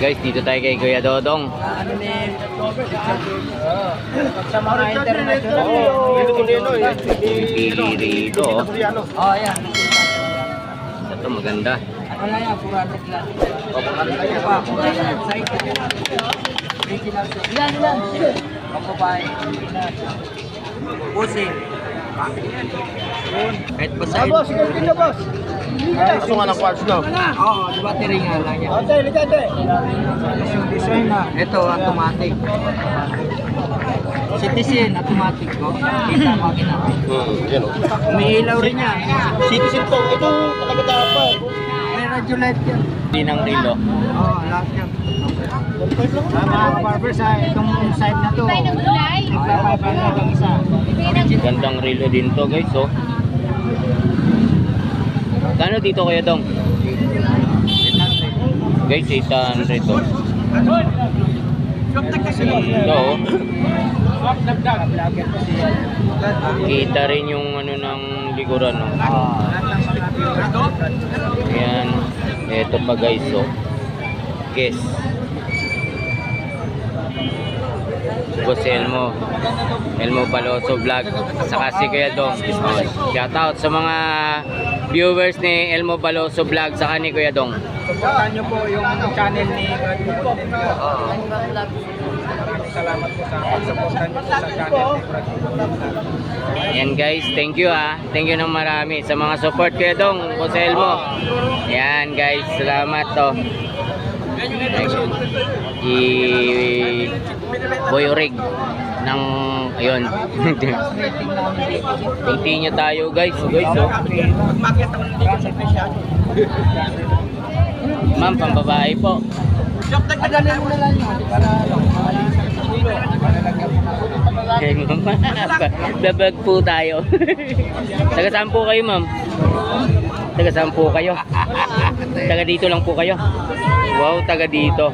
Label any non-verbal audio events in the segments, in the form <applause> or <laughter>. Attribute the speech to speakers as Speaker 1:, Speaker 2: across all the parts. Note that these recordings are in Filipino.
Speaker 1: guys, dito tayo kay Kuya Dodong.
Speaker 2: Ano ni sa mga international. Oo,
Speaker 1: Pili rito. oh.
Speaker 2: Yan.
Speaker 1: Ito maganda.
Speaker 2: Wala yan, 400 lang. Ito pa, 400. Side. Original. Ilan? Kapabahay. Pusing. Kahit pa side.
Speaker 3: Boss, sige, sige, boss. Gusto nga ng quartz, no?
Speaker 2: Oo, di ba tiring nga lang yan.
Speaker 3: Okay, ligante.
Speaker 2: Yung design na. Ito, automatic. Citizen, automatic ko. Kita makina.
Speaker 3: Hmm, yan o.
Speaker 2: May ilaw rin yan.
Speaker 3: Citizen to. Ito, talaga dapat.
Speaker 2: May radio light yan.
Speaker 1: Hindi ng rilo.
Speaker 2: Oo, oh, lahat yan. Ah, mga barbers ha, itong side na to. Nagpapapal na lang isa.
Speaker 1: Gandang rilo din to guys, oh. Kano dito Kuya Dong? Guys, 800 to. Ito, oh. Kita rin yung ano ng likuran, no? Ayan. Ito pa guys, oh. Guess. Boss Elmo. Elmo Baloso Vlog. Saka si Kuya Dong. Oh, shout out sa mga viewers ni Elmo Baloso Vlog saka ni Kuya Dong.
Speaker 2: Supportan nyo po yung channel ni ko. Maraming salamat po sa pagsuportan nyo po sa channel ni.
Speaker 1: Yan guys, thank you ah. Thank you ng marami sa mga support Kuya Dong, Boss Elmo. Yan guys, salamat to. Thank you. I Boy Rig ng ayun. Continue tayo guys, guys oh. Ma'am, po.
Speaker 2: Na.
Speaker 1: Hey, ma'am. <laughs> Dabag po tayo. <laughs> Taga saan po kayo, ma'am? Taga saan po kayo? <laughs> Taga dito lang po kayo? Wow, taga dito.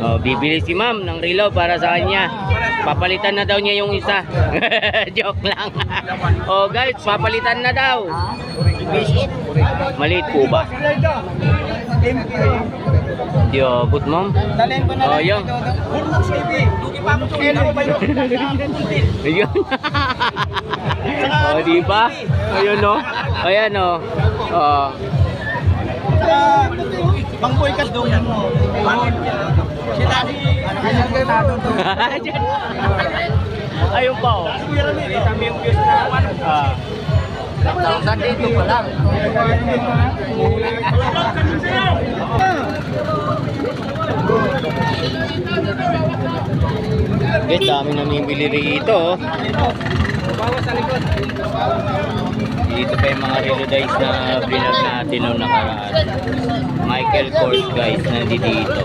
Speaker 1: Oh, bibili si ma'am ng relo para sa kanya. Papalitan na daw niya yung isa. <laughs> Joke lang. oh, guys, papalitan na daw. Maliit po ba? Di abot, ma'am. Oh, yun. Ayun. oh, di ba? Ayun no. Ayan no. Oh.
Speaker 2: Bangboy ka doon mo. Sila si... Ano to?
Speaker 1: Ayun pa oh. Ah.
Speaker 2: Sa dito pa lang.
Speaker 1: Guys, dami namimili rito. oh.
Speaker 2: Bawas sa likod.
Speaker 1: Dito pa yung mga relo dice na vlog natin noong nakaraan. Michael Kors guys, nandito dito.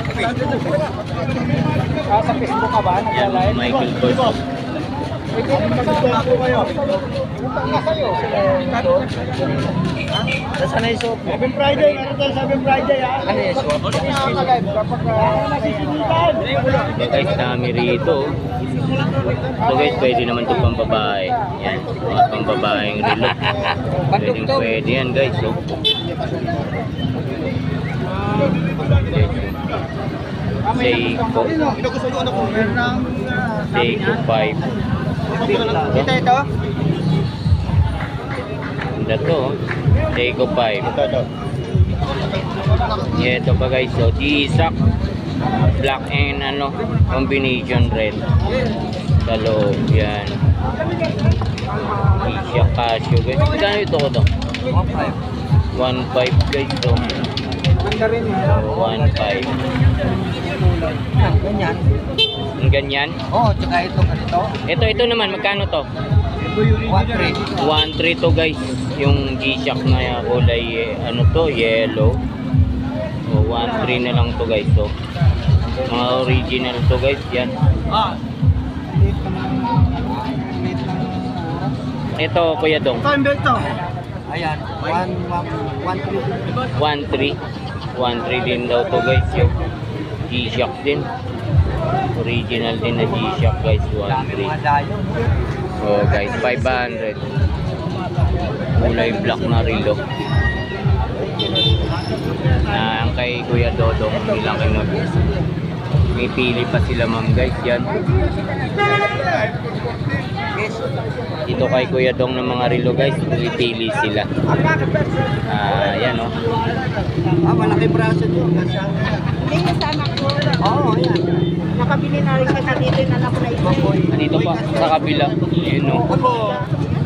Speaker 2: Ah, sa Facebook ka ba?
Speaker 1: Yan? Michael Kors.
Speaker 2: Nasaan na yung soap?
Speaker 3: Happy Friday, meron tayo sa Happy Friday, ha?
Speaker 2: Ano yung soap?
Speaker 3: Nakakalive kapag uh, nasisimutan.
Speaker 1: So guys, dami rito. oh. So guys, pwede naman ito pang babae. Yan, mga pang babaeng relo. Pwede, pwede yan guys. Oh. Seiko. Seiko 5.
Speaker 2: Kita ito?
Speaker 1: Ganda to. oh. Seiko 5.
Speaker 3: Ito, ito.
Speaker 1: Yeah, ito pa guys. So, G-Shock. Black and ano, combination red. Sa loob. Yan. G-Shock Casio guys. Magkano ito ko to? 1.5 guys to.
Speaker 2: Ganda rin yan.
Speaker 1: So, 1.5.
Speaker 2: Ganyan.
Speaker 1: Ang ganyan.
Speaker 2: Oo, oh, tsaka ito ganito.
Speaker 1: Ito, ito naman. Magkano to?
Speaker 2: 1-3.
Speaker 1: 1.3 to guys. Yung G-Shock na kulay, eh, ano to, yellow. So, 1.3 na lang to guys. So, mga original to guys. Yan.
Speaker 2: Ah.
Speaker 1: Ito, Kuya Dong.
Speaker 3: Time belt to.
Speaker 2: Ayan. 1-3.
Speaker 1: 1.3. 1.3 din daw to guys. Yung G-Shock din. Original din na G-Shock guys.
Speaker 2: Dami
Speaker 1: 1.3.
Speaker 2: mga dayo.
Speaker 1: So guys, 500. Kulay black na relo. Na ang kay Kuya Dodong nilang kinod. May pili pa sila ma'am guys, yan. Dito kay Kuya Dong ng mga relo guys, pili sila. Ah, yan oh.
Speaker 3: Ah, malaki braso to.
Speaker 4: Hindi niya sa anak ko.
Speaker 3: Oo, yan.
Speaker 4: Nakabili na rin siya sa dito yung anak ko na ito.
Speaker 1: Dito pa sa kabila, yun oh.
Speaker 3: Ako.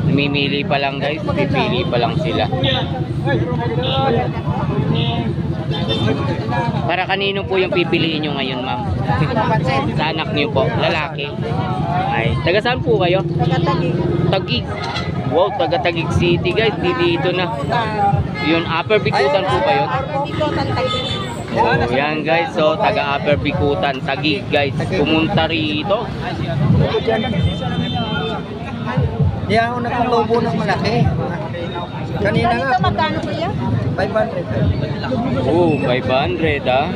Speaker 1: Namimili pa lang guys, pipili pa lang sila. Para kanino po yung pipiliin nyo ngayon ma'am? sa anak niyo po, lalaki. Ay, taga saan po kayo?
Speaker 4: Tagatagi.
Speaker 1: Tagig. Wow, taga Tagig City guys, di dito na. Yun, Upper Bikutan po ba yun?
Speaker 4: Dito, tantagi.
Speaker 1: Oh, yan guys, so taga Upper Bikutan, Tagig guys. Pumunta rito.
Speaker 3: Di ako nagtutubo ng malaki. Kanina
Speaker 4: Ganito
Speaker 3: nga,
Speaker 4: magkano kuya?
Speaker 3: 500.
Speaker 1: Oh, 500 ah.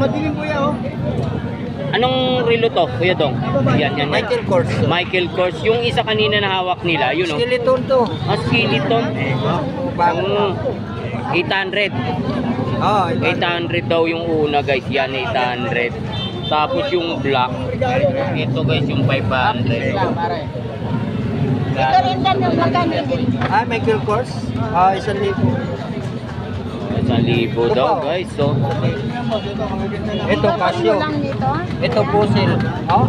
Speaker 3: Madilim kuya, oh.
Speaker 1: Anong relo to, Kuya Dong? Yan, yan, yan.
Speaker 3: Michael Kors.
Speaker 1: Michael Kors. Yung isa kanina na hawak nila, yun oh.
Speaker 3: Skeleton to.
Speaker 1: Ah, skeleton.
Speaker 3: Bago.
Speaker 1: Mm. 800.
Speaker 3: Oo,
Speaker 1: 800 daw yung una guys. Yan, 800. Tapos yung black. Ito guys, yung 500.
Speaker 4: Ito rin dan yung magkano din.
Speaker 3: Ah, Michael Kors? Ah, isang libo.
Speaker 1: Isang libo daw guys. So,
Speaker 3: Ito, Casio.
Speaker 4: lang nito.
Speaker 3: Ito, puzzle. Oh?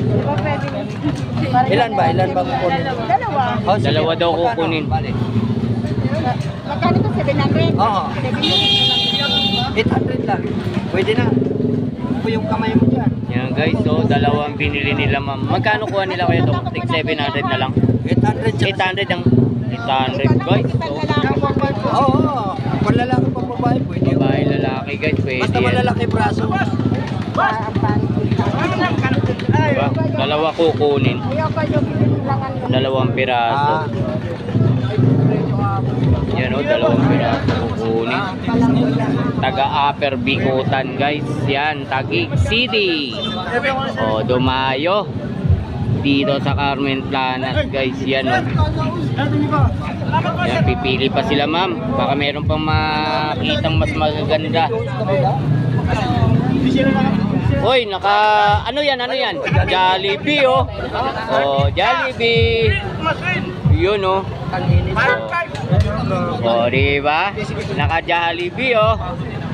Speaker 4: Di ba pwede? Parang
Speaker 3: Ilan ba? Ilan ba kukunin?
Speaker 4: Dalawa.
Speaker 3: Oh, sige.
Speaker 1: Dalawa daw
Speaker 3: Magkano?
Speaker 1: kukunin.
Speaker 3: Bale.
Speaker 4: Magkano to? 700?
Speaker 3: Oo. 800 lang. Pwede na. Ito yung kamay mo dyan.
Speaker 1: Yan guys. So, dalawang binili nila ma'am. Magkano kuha nila kaya to? Tig 700 na lang.
Speaker 3: 800 siya.
Speaker 1: 800 ang 800 guys. So,
Speaker 3: Oo, oo. Kung lalaki pa babae, pwede
Speaker 1: babae lalaki guys. Pwede
Speaker 3: Basta
Speaker 1: yan.
Speaker 3: malalaki braso.
Speaker 1: Diba? Dalawa kukunin.
Speaker 4: Ayoko yung.
Speaker 1: Dalawang piraso.
Speaker 3: Ah,
Speaker 1: Yan o, dalawang piraso kukunin. Taga Upper Bikutan guys. Yan, Tagig City. O, Dumayo. Dito sa Carmen Planas guys. Yan o. Yan, pipili pa sila ma'am. Baka meron pang makitang mas magaganda. Hoy, naka ano yan? Ano yan? Jollibee oh. Oh, Jollibee. Yun oh. Oh, di ba? Naka Jollibee oh.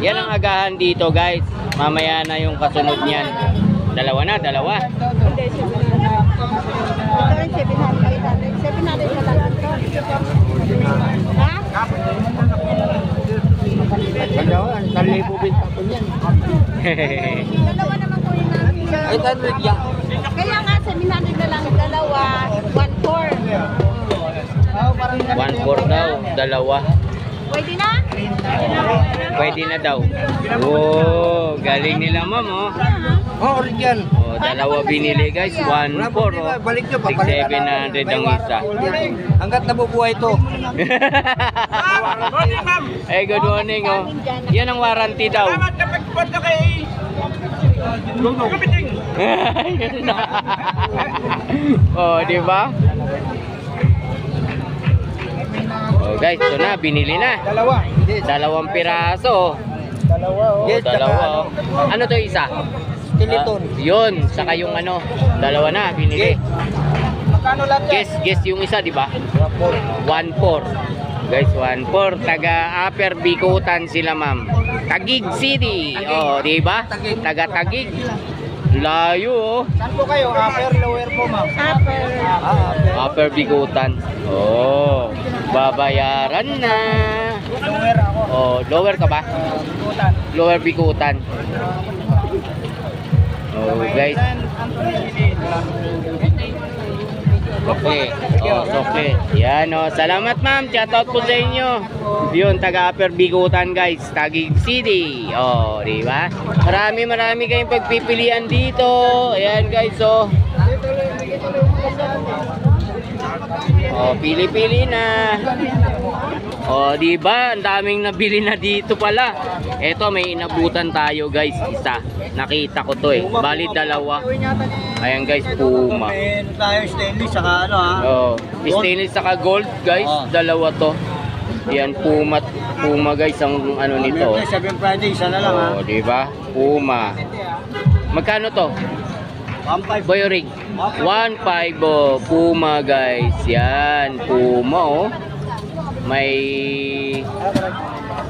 Speaker 1: Yan ang agahan dito, guys. Mamaya na yung kasunod niyan. Dalawa na, dalawa.
Speaker 4: Ito rin 700. 700 na lang ito. Ha?
Speaker 3: dalawa.
Speaker 4: Naman po yung namin.
Speaker 3: 800 yan.
Speaker 4: Dalawa. Pwede na?
Speaker 1: Pwede na daw. Oh, galing nila ma'am oh.
Speaker 3: Ulit yan.
Speaker 1: Oh, dalawa binili guys, one
Speaker 3: Wala
Speaker 1: four
Speaker 3: problema.
Speaker 1: oh.
Speaker 3: Balik nyo, papalitan
Speaker 1: 700 ang isa.
Speaker 3: Hanggat nabubuhay to. <laughs>
Speaker 1: Eh, good morning oh. Yan ang warranty daw. <laughs> <laughs> oh, di ba? Oh, guys, ito na, binili na.
Speaker 3: Dalawa.
Speaker 1: Dalawang piraso.
Speaker 3: Dalawa, oh. Yes,
Speaker 1: dalawa. oh. Ano to isa?
Speaker 3: Skeleton.
Speaker 1: Ah, yun, saka yung ano, dalawa na, binili.
Speaker 3: Magkano lahat
Speaker 1: Guess, guess yung isa, di ba? 1-4. Guys, 1-4. Taga Upper Bikutan sila, ma'am. Tagig City. Oh, di ba? Taga Tagig. Layo, oh.
Speaker 3: Saan po kayo? Upper, lower po, ma'am.
Speaker 4: Upper.
Speaker 3: Ah, upper.
Speaker 1: Upper Bikutan. Oh, babayaran na.
Speaker 3: Lower ako.
Speaker 1: Oh, lower ka ba?
Speaker 3: Butan.
Speaker 1: Lower Bikutan. Oh, guys. Okay. Oh, okay. Yan oh. Salamat ma'am. Shout out po sa inyo. Yun, taga Upper Bigutan guys. Tagig City. Oh, di ba? Marami marami kayong pagpipilian dito. Ayan guys, oh. Oh, pili-pili na. Oh, di ba? Ang daming nabili na dito pala. Eto, may inabutan tayo, guys. Isa. Nakita ko to eh. Bali dalawa. Ayan, guys, Puma.
Speaker 3: May tayo stainless saka ano ha.
Speaker 1: Oh, stainless saka gold, guys.
Speaker 3: Oh.
Speaker 1: Dalawa to. Yan, Puma, Puma guys, ang ano nito.
Speaker 3: Merkulis, Seven Friday, isa na lang ha.
Speaker 1: Oh, di ba? Puma. Magkano to?
Speaker 3: 1.5.
Speaker 1: Boy Rig. 1.5 oh. Puma guys. Yan, Puma oh. May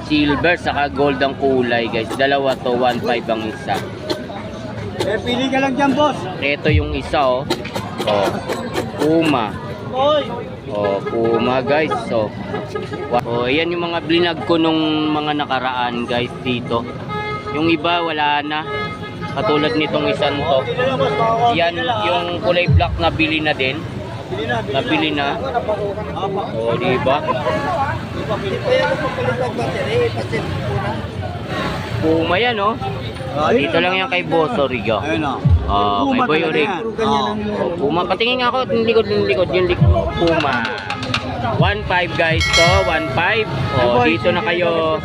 Speaker 1: silver saka gold ang kulay guys. Dalawa to, 1.5 ang isa.
Speaker 3: Eh, pili ka lang dyan, boss.
Speaker 1: Ito yung isa oh. Oh, Puma. Oh, Puma guys. So, wa- oh, yan yung mga blinag ko nung mga nakaraan guys dito. Yung iba wala na. Katulad nitong isang to. Yan yung kulay black na bili na din.
Speaker 3: Pili
Speaker 1: na.
Speaker 3: Apa.
Speaker 1: Oh, di ba?
Speaker 3: Pili pa yan. Papalit ang battery. Pasit muna.
Speaker 1: Puma yan oh. Dito lang yan kay Boss Origo.
Speaker 3: Ayun o.
Speaker 1: Oh, kay Boy Orig.
Speaker 3: Oh.
Speaker 1: Oh, Puma, patingin nga ako, yung likod, yung likod, yung likod, Puma. 1.5 guys to, 1.5. Oh, dito na kayo.